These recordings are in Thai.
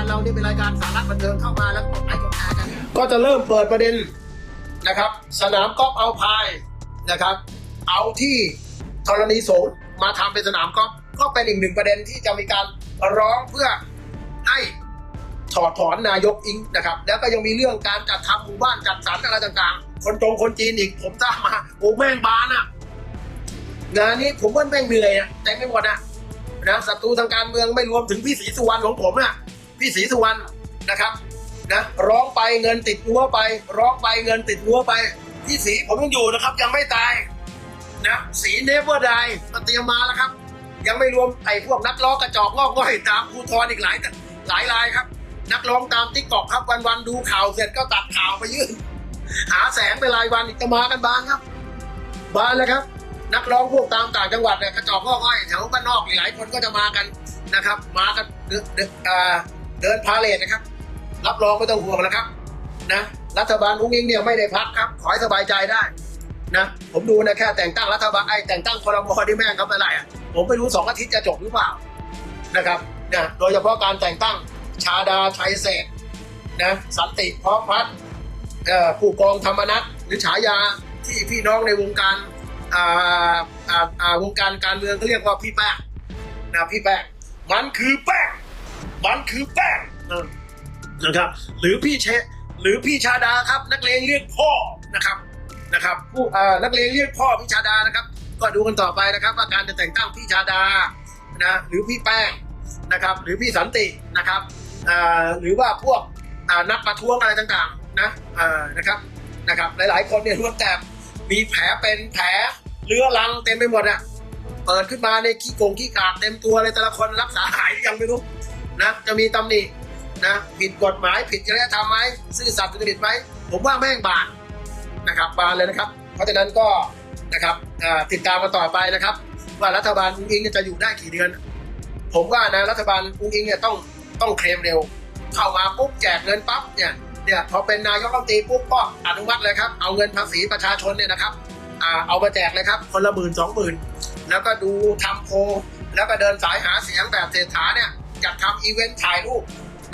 การเรานี่เป็นรายการสาระบันเทิงเข้ามาแล้วกดไลค์กดแชร์กัน ก็จะเริ่มเปิดประเด็นนะครับ สนามกอล์ฟเอาพายนะครับ เอาที่ธรณีสงฆ์มาทำเป็นสนามกอล์ฟก็เป็นอีกหนึ่งประเด็นที่จะมีการร้องเพื่อให้ถอดถอนนายกอิงนะครับ แล้วก็ยังมีเรื่องการจัดทำหมู่บ้านจัดสรรอะไรต่างๆ คนจงคนจีนอีกผมทราบมาโอ้แม่งบานอะงานนี้ผมว่าแม่งเหนื่อยอะแต่ไม่หมดอะนะศัตรูทางการเมืองไม่รวมถึงพี่ศรีสุวรรณของผมอะ พี่ศรีสุวรรณนะครับนะร้องไปเงินติดรั้วไป ร้องไปเงินติดรั้วไป พี่ศรีผมยังอยู่นะครับ ยังไม่ตายนะสีเนเวอร์ไดเตรียมมาแล้วครับ ยังไม่รวมไอ้พวกนักร้องกระจอกงอกง่อยตามภูทรอีกหลายหลายรายครับ นักร้องตามติ๊กตอกครับวันๆดูข่าวเสร็จก็ตัดข่าวไปยื่นหาแสงไปรายวันอีกจะมากันบานครับบานเลยครับ นักร้องพวกตามต่างจังหวัดเนี่ยกระจอกงอกง่อยแถวบ้านนอกอีกหลายคนก็จะมากันนะครับ มากันเดินเดินอ่า เดินพาเลทนะครับ รับรองไม่ต้องห่วงนะครับนะรัฐบาลอุ้งอิงเนี่ยไม่ได้พักครับ ขอให้สบายใจได้นะผมดูนะแค่แต่งตั้งรัฐบาลไอ้แต่งตั้งคอรมอที่แม่งเขาไปไรอะผมไม่รู้สองอาทิตย์จะจบหรือเปล่านะครับนะโดยเฉพาะการแต่งตั้งชาดาชัยเศรษนะสันติพร้อมพัฒน์ผู้กองธรรมนัฐหรือฉายาที่พี่น้องในวงการอ่าอ่าอ่าวงการการเมืองเขาเรียกว่าพี่แป้งนะพี่แป้งมันคือแป้ง มันคือแป้งนะครับ หรือพี่เชหรือพี่ชาดาครับ นักเลงเรียกพ่อนะครับนะครับผู้นักเรียนเรียกพ่อพี่ชาดานะครับ ก็ดูกันต่อไปนะครับ ว่าการจะแต่งตั้งพี่ชาดานะหรือพี่แป้งนะครับ หรือพี่สันตินะครับหรือว่าพวกนักประท้วงอะไรต่างๆนะนะครับนะครับ หลายๆคนเนี่ยล้วนแต่มีแผลเป็นแผลเรื้อรังเต็มไปหมดอะเปิดขึ้นมาในขี้โกงขี้กากเต็มตัวเลยแต่ละคนรักษาหายยังไม่รู้ นะจะมีตำหนินะผิดกฎหมายผิดจริยธรรมไหมซื่อสัตย์สุจริตไหมผมว่าแม่งบาปนะครับบานเลยนะครับ เพราะฉะนั้นก็นะครับติดตามมาต่อไปนะครับ ว่ารัฐบาลอุ้งอิงเนี่ยจะอยู่ได้กี่เดือน ผมว่านะรัฐบาลอุ้งอิงเนี่ยต้องต้องเคลมเร็ว เข้ามาปุ๊บแจกเงินปั๊บเนี่ยเนี่ยพอเป็นนายกรัฐมนตรีปุ๊บก็อนุมัติเลยครับเอาเงินภาษีประชาชนเนี่ยนะครับเอามาแจกเลยครับคนละหมื่นสองหมื่นแล้วก็ดูทำโพแล้วก็เดินสายหาเสียงแบบเศรษฐาเนี่ย จัดทำอีเวนต์ถ่ายรูป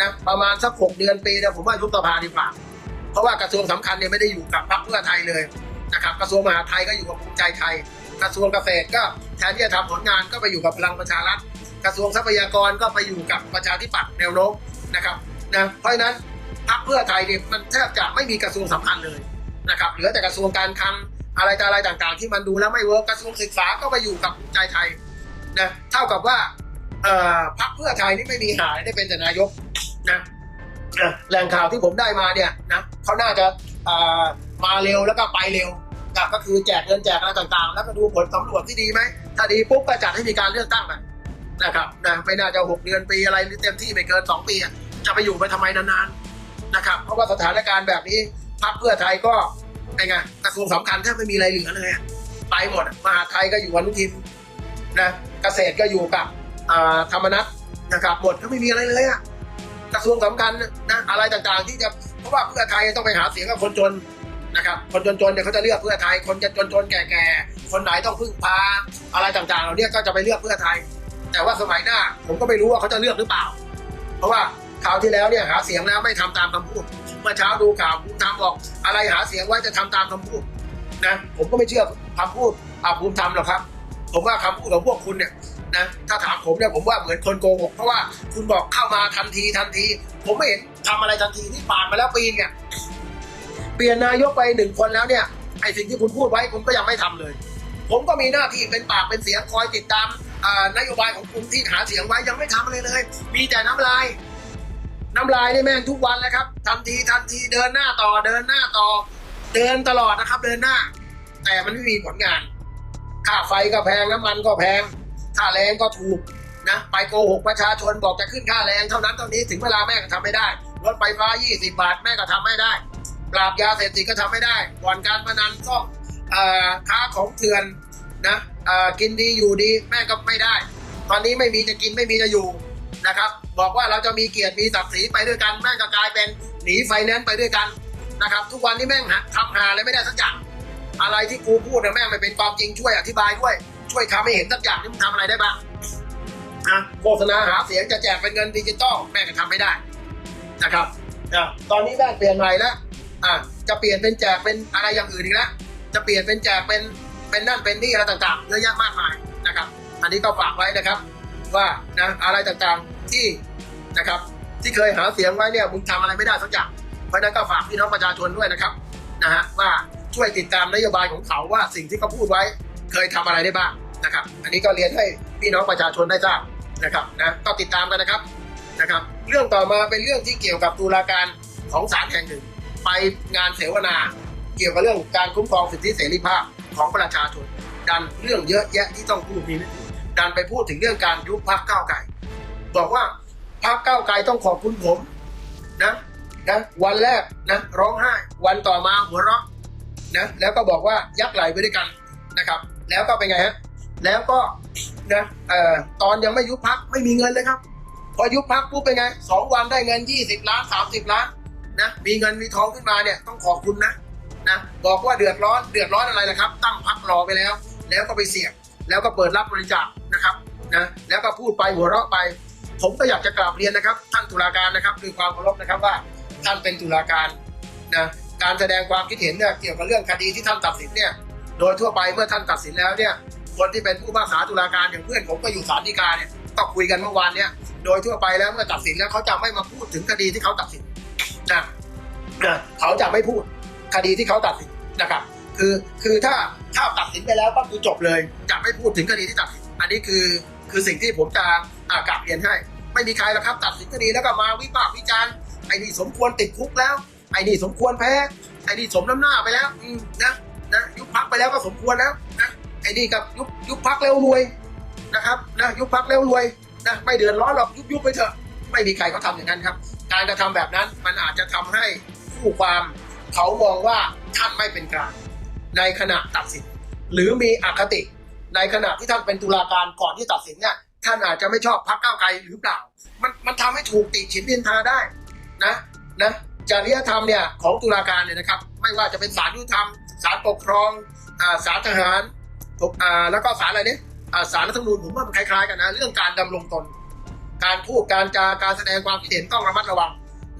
นะประมาณสักหกเดือนปีนี่ยผมว่ายุบสภาดีกว่าเพราะว่ากระทรวงสำคัญเนี่ยไม่ได้อยู่กับพรรคเพื่อไทยเลยนะครับกระทรวงมหาดไทยก็อยู่กับภูมิใจไทย กระทรวงเกษตรก็แทนที่จะทำผลงานก็ไปอยู่กับพลังประชารัฐกระทรวงทรัพยากรก็ไปอยู่กับประชาธิปัตย์แนวโน้มนะครับนะเพราะฉะนั้นพรรคเพื่อไทยเนี่ยมันแทบจะไม่มีกระทรวงสำคัญเลยนะครับเหลือแต่กระทรวงการคลังอะไรต่ออะไรต่างๆ ที่มันดูแล้วไม่เวิร์กกระทรวงศึกษาก็ไปอยู่กับภูมิใจไทยนะเท่ากับว่า พรรคเพื่อไทยนี่ไม่มีหายได้เป็นแต่นายกนะแหล่งข่าวที่ผมได้มาเนี่ยนะเขาน่าจะมาเร็วแล้วก็ไปเร็วก็คือแจกเงินแจกอะไรต่างๆ แล้วก็ดูผลสำรวจที่ดีไหมถ้าดีปุ๊บก็จัดให้มีการเลือกตั้งไปนะครับนะไม่น่าจะหกเดือนปีอะไรหรือเต็มที่ไม่เกินสองปี จะไปอยู่ไปทำไมนานๆนะครับเพราะว่าสถานการณ์แบบนี้พรรคเพื่อไทยก็ไงไงกระทรวงสำคัญแทบไม่มีอะไรเหลือเลยไปหมดมหาไทยก็อยู่อนุทินนะเกษตรก็อยู่กับ ธรรมนัฐนะครับหมดก็ไม่มีอะไรเลยอะกระทรวงสำคัญนะอะไรต่างๆ ที่จะเพราะว่าเพื่อไทยต้องไปหาเสียงกับคนจนนะครับคนจนๆเนี่ยเขาจะเลือกเพื่อไทย คนจะจนๆแก่ๆคนไหนต้องพึ่งพาอะไรต่างๆเหล่านี้ก็จะไปเลือกเพื่อไทย แต่ว่าสมัยหน้าผมก็ไม่รู้ว่าเขาจะเลือกหรือเปล่า เพราะว่าคราวที่แล้วเนี่ยหาเสียงแล้วไม่ทำตามคำพูดเมื่อเช้าดูข่าวภูมิธรรมบอกอะไรหาเสียงไว้จะทำตามคำพูดนะผมก็ไม่เชื่อคำพูดอาภูมิธรรมหรอกครับ ผมว่าคำพูดของพวกคุณเนี่ย นะถ้าถามผมเนี่ยผมว่าเหมือนคนโกหกเพราะว่าคุณบอกเข้ามาทันทีทันที ผมไม่เห็นทำอะไรทันทีที่ผ่านมาแล้วปีเนี่ยเปลี่ยนนายกไปหนึ่งคนแล้วเนี่ยไอสิ่งที่คุณพูดไว้คุณก็ยังไม่ทำเลย ผมก็มีหน้าที่เป็นปากเป็นเสียงคอยติดตามนโยบายของคุณที่หาเสียงไว้ยังไม่ทำอะไรเลย มีแต่น้ำลาย น้ำลายนี่แม่งทุกวันเลยครับทันทีทันทีเดินหน้าต่อเดินหน้าต่อ เดินตลอดนะครับ เดินหน้า แต่มันไม่มีผลงานค่าไฟก็แพงน้ำมันก็แพง ค่าแรงก็ถูกนะไปโกหกประชาชนบอกจะขึ้นค่าแรงเท่านั้นเท่านี้ถึงเวลาแม่ก็ทำไม่ได้รถไฟฟ้า 20 บาทแม่ก็ทำไม่ได้ ปราบยาเสพติดก็ทำไม่ได้บ่อนการพนันก็ค้าของเถื่อนนะกินดีอยู่ดีแม่ก็ไม่ได้ ตอนนี้ไม่มีจะกินไม่มีจะอยู่นะครับ บอกว่าเราจะมีเกียรติมีศักดิ์ศรีไปด้วยกันแม่ก็กลายเป็นหนีไฟแนนซ์ไปด้วยกันนะครับ ทุกวันนี้แม่งทำหาอะไรไม่ได้สักอย่างอะไรที่กูพูดนะแม่งไม่เป็นความจริงช่วยอธิบายด้วย ช่วยทำให้เห็นสักอย่างที่มึงทำอะไรได้บ้างนะโฆษณาหาเสียงจะแจกเป็นเงินดิจิตอลแม่งก็ทำไม่ได้นะครับอะตอนนี้ได้เปลี่ยนใหม่แล้วอะจะเปลี่ยนเป็นแจกเป็นอะไรอย่างอื่นอีกแล้วจะเปลี่ยนเป็นแจกเป็นเป็นนั่นเป็นนี่อะไรต่างๆเยอะแยะมากมายนะครับ อันนี้ก็ฝากไว้นะครับ ว่านะอะไรต่างๆที่นะครับ ที่เคยหาเสียงไว้เนี่ยมึงทำอะไรไม่ได้สักอย่างเพราะฉะนั้นก็ฝากพี่น้องประชาชนด้วยนะครับนะฮะว่าช่วยติดตามนโยบายของเขาว่าสิ่งที่เขาพูดไว้เคยทำอะไรได้บ้าง นะครับ อันนี้ก็เรียนให้พี่น้องประชาชนได้ทราบนะครับนะก็ติดตามกันนะครับนะครับ เรื่องต่อมาเป็นเรื่องที่เกี่ยวกับตุลาการของศาลแห่งหนึ่ง ไปงานเสวนา เกี่ยวกับเรื่องการคุ้มครองสิทธิเสรีภาพของประชาชน ดันเรื่องเยอะแยะที่ต้องพูดนี้ดันไปพูดถึงเรื่องการยุบพักก้าวไก่บอกว่าพักก้าวไกลต้องขอบคุณผมนะนะวันแรกนะร้องไห้ วันต่อมาหัวเราะนะแล้วก็บอกว่ายักไหลไปด้วยกันนะครับ แล้วก็เป็นไงฮะ แล้วก็นะเอ่อตอนยังไม่ยุบพักไม่มีเงินเลยครับ พอยุบพักปุ๊บเป็นไงสองวันได้เงิน 20 ล้าน 30 ล้านนะมีเงินมีทองขึ้นมาเนี่ยต้องขอบคุณนะนะบอกว่าเดือดร้อนเดือดร้อนอะไรล่ะครับ ตั้งพักรอไปแล้ว แล้วก็ไปเสี่ยงแล้วก็เปิดรับบริจาคนะครับนะแล้วก็พูดไปหัวเราะไป ผมก็อยากจะกราบเรียนนะครับ ท่านตุลาการนะครับด้วยความเคารพนะครับว่าท่านเป็นตุลาการนะการแสดงความคิดเห็นเนี่ยเกี่ยวกับเรื่องคดีที่ท่านตัดสินเนี่ยโดยทั่วไปเมื่อท่านตัดสินแล้วเนี่ย คนที่เป็นผู้พิพากษาตุลาการอย่างเพื่อนผมก็อยู่ศาลฎีกาเนี่ยก็คุยกันเมื่อวานเนี่ยโดยทั่วไปแล้วเมื่อตัดสินแล้วเขาจะไม่มาพูดถึงคดีที่เขาตัดสินนะนะเขาจะไม่พูดคดีที่เขาตัดสินนะครับ คือคือถ้าถ้าตัดสินไปแล้วก็คือจบเลย จะไม่พูดถึงคดีที่ตัดสิน อันนี้คือคือสิ่งที่ผมจะอากลับเรียนให้ ไม่มีใครหรอกครับ ตัดสินคดีแล้วก็มาวิพากษ์วิจารณ์ไอ้นี่สมควรติดคุกแล้ว ไอ้นี่สมควรแพ้ไอ้นี่สมน้ำหน้าไปแล้วนะนะยุบพักไปแล้วก็สมควรแล้วนะ อ้นี่กับยุบยุบพักแล้วรวยนะครับนะยุบพักแล้วรวยนะไม่เดือดร้อนหรอกยุบยุบไปเถอะ ไม่มีใครเขาทำอย่างนั้นครับ การกระทำแบบนั้นมันอาจจะทำให้ผู้ความเขามองว่าท่านไม่เป็นกลางในขณะตัดสิน หรือมีอคติ ในขณะที่ท่านเป็นตุลาการก่อนที่ตัดสินเนี่ยท่านอาจจะไม่ชอบพรรคก้าไกลหรือเปล่า มันมันทำให้ถูกติฉินดินทาได้นะนะจริยธรรมเนี่ยของตุลาการเนี่ยนะครับ ไม่ว่าจะเป็นศาลยุติธรรมศาลปกครองอ่าศาลทหาร อ่าแล้วก็ศาลอะไรเนี่ยอ่าศาลรัฐธรรมนูญผมว่ามันคล้ายๆกันนะ เรื่องการดำรงตน การพูดการจาการแสดงความคิดเห็นต้องระมัดระวัง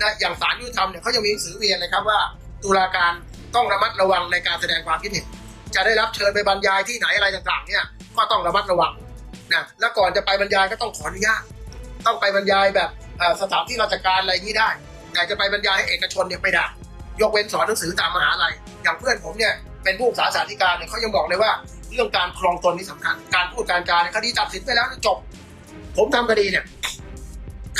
นะอย่างศาลยุติธรรมเนี่ยเขาจะมีหนังสือเรียนเลยครับว่าตุลาการต้องระมัดระวังในการแสดงความคิดเห็น จะได้รับเชิญไปบรรยายที่ไหนอะไรต่างๆ เนี่ยก็ต้องระมัดระวังนะแล้วก่อนจะไปบรรยายก็ต้องขออนุญาตต้องไปบรรยายแบบสถานที่ราชการอะไรนี้ได้ แต่จะไปบรรยายให้เอกชนเนี่ยไม่ได้ยกเว้นสอนหนังสือตามมหาลัยอย่างเพื่อนผมเนี่ยเป็นผู้ศึกษาสาธิการเนี่ยเขายังบอกเลยว่า เรื่องการครองตนนี่สำคัญ การพูดการจาเนี่ยคดีตัดสินไปแล้วจบ ผมทำคดีเนี่ย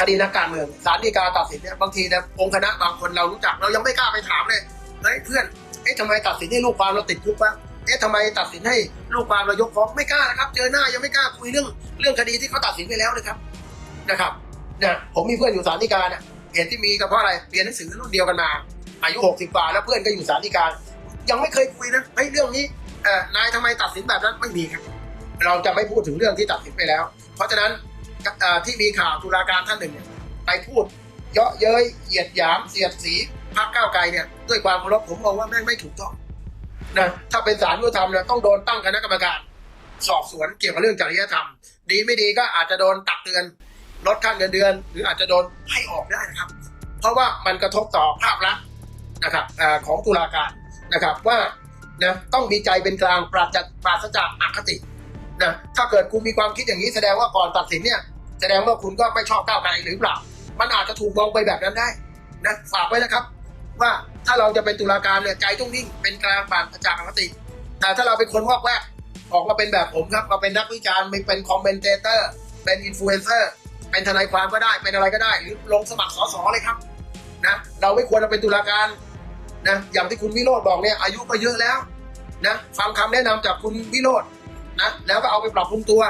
คดีนักการเมืองศาลฎีกาตัดสินเนี่ยบางทีนี่ยองค์คณะบางคนเรารู้จักเรายังไม่กล้าไปถามเลยเฮ้ยเพื่อนเอ๊ะทำไมตัดสินให้ลูกความเราติดคุกวะเอ๊ะทำไมตัดสินให้ลูกความเรายกฟ้องไม่กล้านะครับ เจอหน้ายังไม่กล้าคุยเรื่องเรื่องคดีที่เขาตัดสินไปแล้วเลยครับนะครับเนี่ยผมมีเพื่อนอยู่ศาลฎีกาเนี่ยเหตุที่มีก็เพราะอะไรเรียนหนังสือรุ่นเดียวกันมา อายุหกสิบกว่าแล้วเพื่อนก็อยู่ศาลฎีกายังไม่เคยคุยนะเฮ้ยเรื่องนี้ นายทำไมตัดสินแบบนั้นไม่มีครับ เราจะไม่พูดถึงเรื่องที่ตัดสินไปแล้ว เพราะฉะนั้นที่มีข่าวตุลาการท่านหนึ่งเนี่ยไปพูด เยาะเย้ยเหยียดหยามเสียดสีพรรคก้าวไกลเนี่ยด้วยความเคารพผมมองว่าแม่งไม่ถูกต้องนะถ้าเป็นศาลยุติธรรมเนี่ยต้องโดนตั้งคณะกรรมการ สอบสวนเกี่ยวกับเรื่องจริยธรรม ดีไม่ดีก็อาจจะโดนตักเตือนลดค่าเงินเดือน หรืออาจจะโดนให้ออกได้นะครับ เพราะว่ามันกระทบต่อภาพลักษณ์นะครับของตุลาการนะครับว่า นะต้องมีใจเป็นกลางปราศจากปราศจากอคตินะถ้าเกิดคุณมีความคิดอย่างนี้แสดงว่าก่อนตัดสินเนี่ย แสดงว่าคุณก็ไม่ชอบก้าวไกลหรือเปล่า มันอาจจะถูกมองไปแบบนั้นได้นะฝากไว้นะครับ ว่าถ้าเราจะเป็นตุลาการเนี่ยใจต้องนิ่งเป็นกลางปราศจากอคติแต่ถ้าเราเป็นคนวอกแวกออกมาเป็นแบบผมครับมาเป็นนักวิจารณ์เป็นคอมเมนเตเตอร์เป็นอินฟลูเอนเซอร์เป็นทนายความก็ได้เป็นอะไรก็ได้ หรือลงสมัครสสเลยครับนะเราไม่ควรจะเป็นตุลาการ นะอย่างที่คุณวิโรธบอกเนี่ยอายุก็เยอะแล้วนะฟังคำแนะนำจากคุณวิโรธนะแล้วก็เอาไปปรับปรุงตัว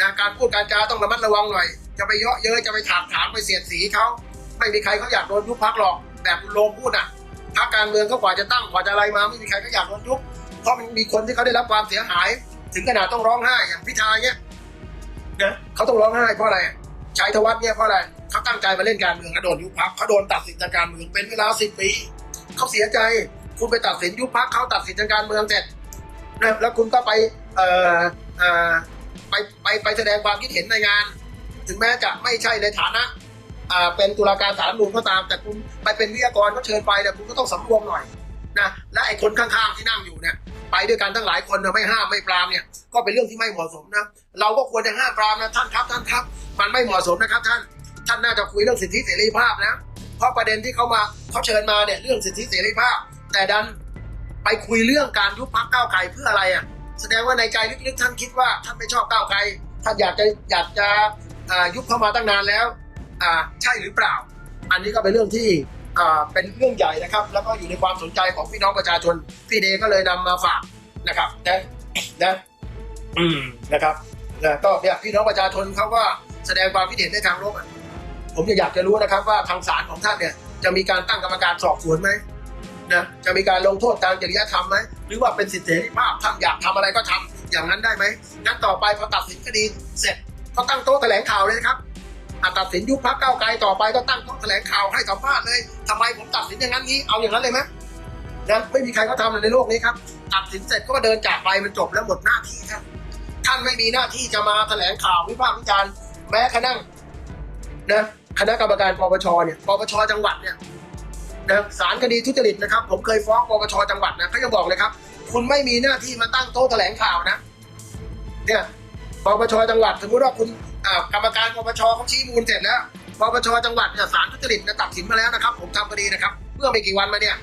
นะการพูดการจาต้องระมัดระวังหน่อย จะไปเยาะเย้ยจะไปถามถามไปเสียดสีเขาไม่มีใครเขาอยากโดนยุบพักหรอกแบบคุณโลมพูดอะพักการเมืองเขากว่าจะตั้งกว่าจะอะไรมาไม่มีใครเขาอยากโดนยุบเพราะมันมีคนที่เขาได้รับความเสียหาย ถึงขนาดต้องร้องไห้อย่างพิธาเนี่ยนะเขาต้องร้องไห้เพราะอะไรชัยธวัฒน์เนี่ยเพราะอะไรเขาตั้งใจมาเล่นการเมืองแล้วโดนยุบพักเขาโดนตัดสิทางการเมืองเป็นเวลาสิบปี เขาเสียใจ คุณไปตัดสินยุบพักเขาตัดสินทางการเมืองเสร็จนะแล้วคุณก็ไปเอ่อเอ่อไปไปไปแสดงความคิดเห็นในงาน ถึงแม้จะไม่ใช่ในฐานะอ่าเป็นตุลาการศาลรัฐธรรมนูญก็ตาม แต่คุณไปเป็นวิทยากรก็เชิญไปเนี่คุณก็ต้องสำรวมหน่อยนะและไอ้คนข้างๆที่นั่งอยู่เนี่ยไปด้วยกันทั้งหลายคนนะไม่ห้ามไม่ปรามเนี่ยก็เป็นเรื่องที่ไม่เหมาะสมนะเราก็ควรจะห้ามปรามนะท่านครับท่านครับ มันไม่เหมาะสมนะครับท่าน ท่านน่าจะคุยเรื่องสิทธิเสรีภาพนะ ราะประเด็นที่เขามาเขาเชิญมาเนี่ยเรื่องสิทธิเสรีภาพ แต่ดันไปคุยเรื่องการยุบพักก้าวไกลเพื่ออะไรอะแสดงว่าในใจลึกๆท่านคิดว่าท่านไม่ชอบก้าวไกลท่านอยากจะอยากจะยุบเข้ามาตั้งนานแล้วใช่หรือเปล่า อันนี้ก็เป็นเรื่องที่เป็นเรื่องใหญ่นะครับ แล้วก็อยู่ในความสนใจของพี่น้องประชาชนพี่เดก็เลยนำมาฝากนะครับนะนะอืมนะครับนะก็เนี่ยพี่น้องประชาชนเขาก็แสดงความคิดเห็นในทางลบอะ ผมจะอยากจะรู้นะครับว่าทางศาลของท่านเนี่ยจะมีการตั้งกรรมการสอบสวนไหมนะจะมีการลงโทษทางจริยธรรมไหมหรือว่าเป็นสิทธิภาพท่านอยากทำอะไรก็ทำอย่างนั้นได้ไหมงั้นต่อไปพอตัดสินคดีเสร็จก็ตั้งโต๊ะแถลงข่าวเลยนะครับอะตัดสินยุบพักเก้าไกลต่อไปก็ตั้งโต๊ะแถลงข่าวให้สัมภาษณ์เลยทำไมผมตัดสินอย่างนั้นนี้เอาอย่างนั้นเลยไหมนะไม่มีใครเขาทำในโลกนี้ครับ ตัดสินเสร็จก็เดินจากไปมันจบแล้วหมดหน้าที่ท่านท่านไม่มีหน้าที่จะมาแถลงข่าววิพากษ์วิจารณ์แม้กระทั่งนะ คณะกรรมการปปชเนี่ยปปชจังหวัดเนี่ยนะศาลคดีทุจริตนะครับ ผมเคยฟ้องปปชจังหวัดนะเขายังบอกเลยครับ คุณไม่มีหน้าที่มาตั้งโต๊ะแถลงข่าวนะเนี่ยปปชจังหวัดสมมติว่าคุณกรรมการปปชเขาชี้มูลเสร็จแล้วปปชจังหวัดเนี่ยศาลทุจริตนี่ยตัดสินมาแล้วนะครับ ผมทำคดีนะครับ เมื่อไม่กี่วันมาเนี่ย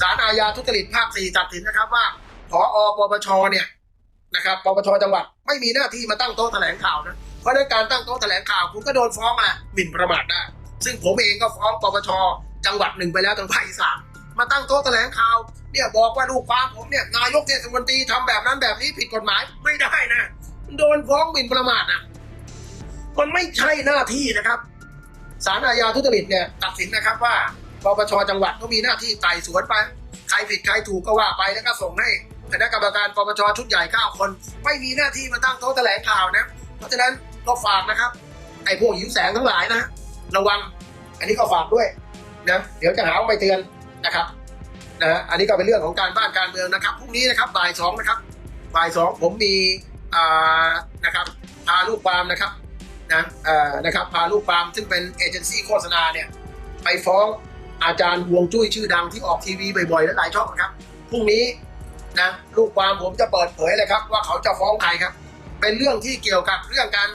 ศาลอาญาทุจริตภาคสี่ตัดสินนะครับว่าผอปปชเนี่ยนะครับปปชจังหวัดไม่มีหน้าที่มาตั้งโต๊ะแถลงข่าวนะ เพราะในการตั้งโต๊ะแถลงข่าวคุณก็โดนฟ้องอะหมิ่นประมาทได้ ซึ่งผมเองก็ฟ้องปปชจังหวัดหนึ่งไปแล้วทางภาคอีสานมาตั้งโต๊ะแถลงข่าวเนี่ยบอกว่าลูกความผมเนี่ยนายกเทศมนตรีทำแบบนั้นแบบนี้ผิดกฎหมายไม่ได้นะโดนฟ้องหมิ่นประมาทนะมันไม่ใช่หน้าที่นะครับศาลอาญาทุจริตเนี่ยตัดสินนะครับว่าปปชจังหวัดก็มีหน้าที่ไต่สวนไป ใครผิดใครถูกก็ว่าไปแล้วก็ส่งให้คณะกรรมการปปชชุดใหญ่9คน ไม่มีหน้าที่มาตั้งโต๊ะแถลงข่าวนะ เพราะฉะนั้น ก็ฝากนะครับ ไอ้พวกหิวแสงทั้งหลายนะระวัง อันนี้ก็ฝากด้วยนะเดี๋ยวจะหาว่าไม่เตือนนะครับนะฮะอันนี้ก็เป็นเรื่องของการบ้านการเมืองนะครับพรุ่งนี้นะครับบ่ายสองนะครับบ่ายสองผมมีอ่านะครับพาลูกความนะครับนะเอ่อนะครับพาลูกความซึ่งเป็นเอเจนซี่โฆษณาเนี่ยไปฟ้องอาจารย์วงจุ้ยชื่อดังที่ออกทีวีบ่อยๆและหลายช่องนะครับพรุ่งนี้นะลูกความผมจะเปิดเผยเลยครับ ว่าเขาจะฟ้องใครครับ เป็นเรื่องที่เกี่ยวกับเรื่องการ